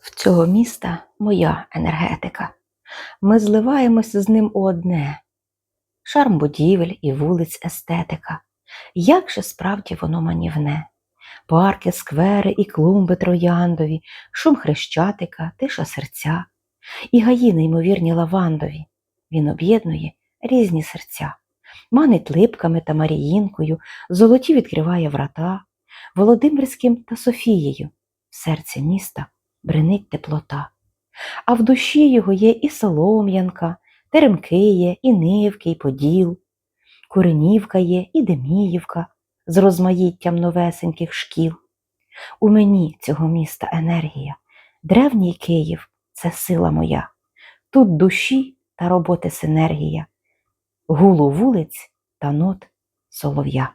В цього міста моя енергетика. Ми зливаємося з ним у одне. Шарм будівель і вулиць естетика. Як же справді воно манівне? Парки, сквери і клумби трояндові, шум хрещатика, тиша серця, і гаї неймовірні лавандові. Він об'єднує різні серця, манить липками та маріїнкою, золоті відкриває врата, Володимирським та Софією. В серці міста бренить теплота. А в душі його є і Солом'янка, Теремки є, і Нивки, і Поділ, Куренівка є, і Деміївка з розмаїттям новесеньких шкіл. У мені цього міста енергія, древній Київ це сила моя. Тут душі та роботи синергія, гулу вулиць та нот солов'я.